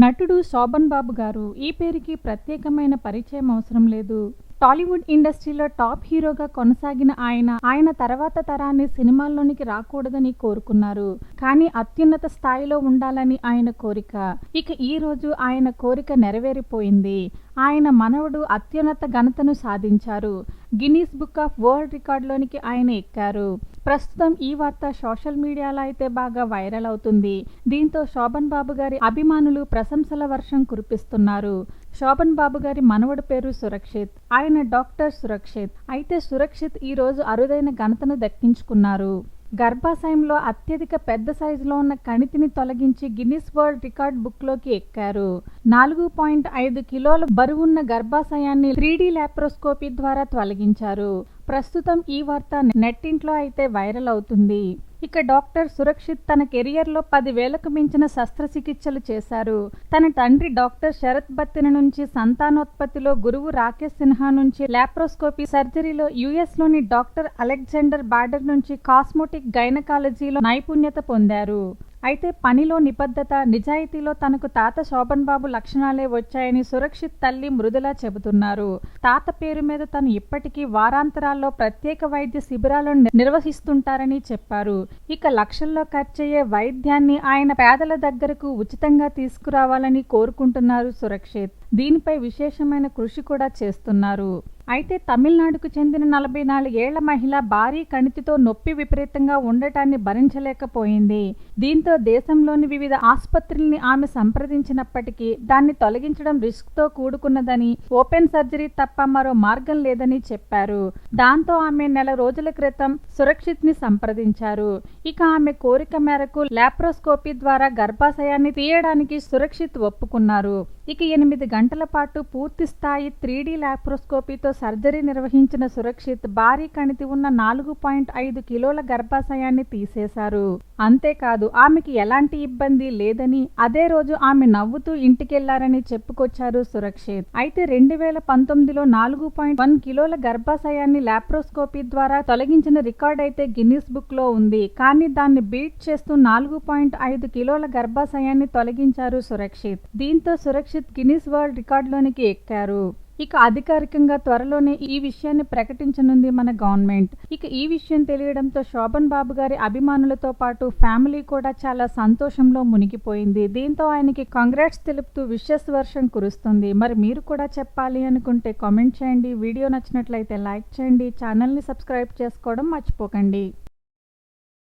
నటుడు శోభన్ బాబు గారు ఈ పేరుకి ప్రత్యేకమైన పరిచయం అవసరం లేదు. టాలీవుడ్ ఇండస్ట్రీలో టాప్ హీరోగా కొనసాగిన ఆయన ఆయన తర్వాత తరాన్ని సినిమాల్లోనికి రాకూడదని కోరుకున్నారు. కానీ అత్యున్నత స్థాయిలో ఉండాలని ఆయన కోరిక. ఇక ఈ రోజు ఆయన కోరిక నెరవేరిపోయింది. ఆయన మనవడు అత్యున్నత ఘనతను సాధించారు. గిన్నీస్ బుక్ ఆఫ్ వరల్డ్ రికార్డులోనికి ఆయన ఎక్కారు. ప్రస్తుతం ఈ వార్త సోషల్ మీడియాలో అయితే బాగా వైరల్ అవుతుంది. దీంతో శోభన్ బాబు గారి అభిమానులు ప్రశంసల వర్షం కురిపిస్తున్నారు. శోభన్ బాబు గారి మనవడి పేరు సురక్షిత్ ఆయన డాక్టర్ సురక్షిత్. అయితే సురక్షిత్ ఈ రోజు అరుదైన ఘనతను దక్కించుకున్నారు. గర్భాశయంలో అత్యధిక పెద్ద సైజులో ఉన్న కణితిని తొలగించి గిన్నిస్ వరల్డ్ రికార్డ్ బుక్లోకి ఎక్కారు. నాలుగు పాయింట్ ఐదు కిలోల బరువున్న గర్భాశయాన్ని త్రీడీ లాప్రోస్కోపీ ద్వారా తొలగించారు. ప్రస్తుతం ఈ వార్త నెట్టింట్లో అయితే వైరల్ అవుతుంది. ఇక డాక్టర్ సురక్షిత్ తన కెరియర్లో పదివేలకు మించిన శస్త్రచికిత్సలు చేశారు. తన తండ్రి డాక్టర్ శరత్ బత్తిన నుంచి సంతానోత్పత్తిలో గురువు రాకేష్ సిన్హా నుంచి లాప్రోస్కోపీ సర్జరీలో యుఎస్లోని డాక్టర్ అలెగ్జాండర్ బార్డర్ నుంచి కాస్మోటిక్ గైనకాలజీలో నైపుణ్యత పొందారు. అయితే పనిలో నిబద్ధత నిజాయితీలో తనకు తాత శోభన్ బాబు లక్షణాలే వచ్చాయని సురక్షిత్ తల్లి మృదుల చెబుతున్నారు. తాత పేరు మీద తను ఇప్పటికీ వారాంతరాల్లో ప్రత్యేక వైద్య శిబిరాలను నిర్వహిస్తుంటారని చెప్పారు. ఇక లక్షల్లో ఖర్చయ్యే వైద్యాన్ని ఆయన పేదల దగ్గరకు ఉచితంగా తీసుకురావాలని కోరుకుంటున్నారు సురక్షిత్. దీనిపై విశేషమైన కృషి కూడా చేస్తున్నారు. అయితే తమిళనాడుకు చెందిన నలభై నాలుగేళ్ళ మహిళ భారీ కణితితో నొప్పి విపరీతంగా ఉండటాన్ని భరించలేకపోయింది. దీంతో దేశంలోని వివిధ ఆసుపత్రుల్ని ఆమె సంప్రదించినప్పటికీ దాన్ని తొలగించడం రిస్క్తో కూడుకున్నదని ఓపెన్ సర్జరీ తప్ప మరో మార్గం లేదని చెప్పారు. దాంతో ఆమె నెల రోజుల క్రితం సురక్షిత్ని సంప్రదించారు. ఇక ఆమె కోరిక మేరకు లాప్రోస్కోపీ ద్వారా గర్భాశయాన్ని తీయడానికి సురక్షిత్ ఒప్పుకున్నారు. ఇక ఎనిమిది గంటల పాటు పూర్తి స్థాయి త్రీ డి లాప్రోస్కోపీతో సర్జరీ నిర్వహించిన సురక్షిత్ భారీ కణితి ఉన్న నాలుగు పాయింట్ ఐదు కిలోల గర్భాశయాన్ని తీసేశారు. అంతేకాదు ఆమెకి ఎలాంటి ఇబ్బంది లేదని అదే రోజు ఆమె నవ్వుతూ ఇంటికెళ్ళారని చెప్పుకొచ్చారు సురక్షిత్. అయితే రెండు వేల పంతొమ్మిదిలో నాలుగు పాయింట్ వన్ కిలోల గర్భాశయాన్ని లాప్రోస్కోపీ ద్వారా తొలగించిన రికార్డ్ అయితే గిన్నిస్ బుక్లో ఉంది. కానీ దాన్ని బీట్ చేస్తూ నాలుగు పాయింట్ ఐదు కిలోల గర్భాశయాన్ని తొలగించారు సురక్షిత్. దీంతో సురక్షిత్ గిన్నిస్ వరల్డ్ రికార్డులోనికి ఎక్కారు. ఇక అధికారికంగా త్వరలోనే ఈ విషయాన్ని ప్రకటించనుంది మన గవర్నమెంట్. ఇక ఈ విషయం తెలియడంతో శోభన్ బాబు గారి అభిమానులతో పాటు ఫ్యామిలీ కూడా చాలా సంతోషంలో మునిగిపోయింది. దీంతో ఆయనకి కంగ్రాట్స్ తెలుపుతూ విషెస్ వర్షం కురుస్తుంది. మరి మీరు కూడా చెప్పాలి అనుకుంటే కామెంట్ చేయండి. వీడియో నచ్చినట్లయితే లైక్ చేయండి. ఛానల్ని సబ్స్క్రైబ్ చేసుకోవడం మర్చిపోకండి.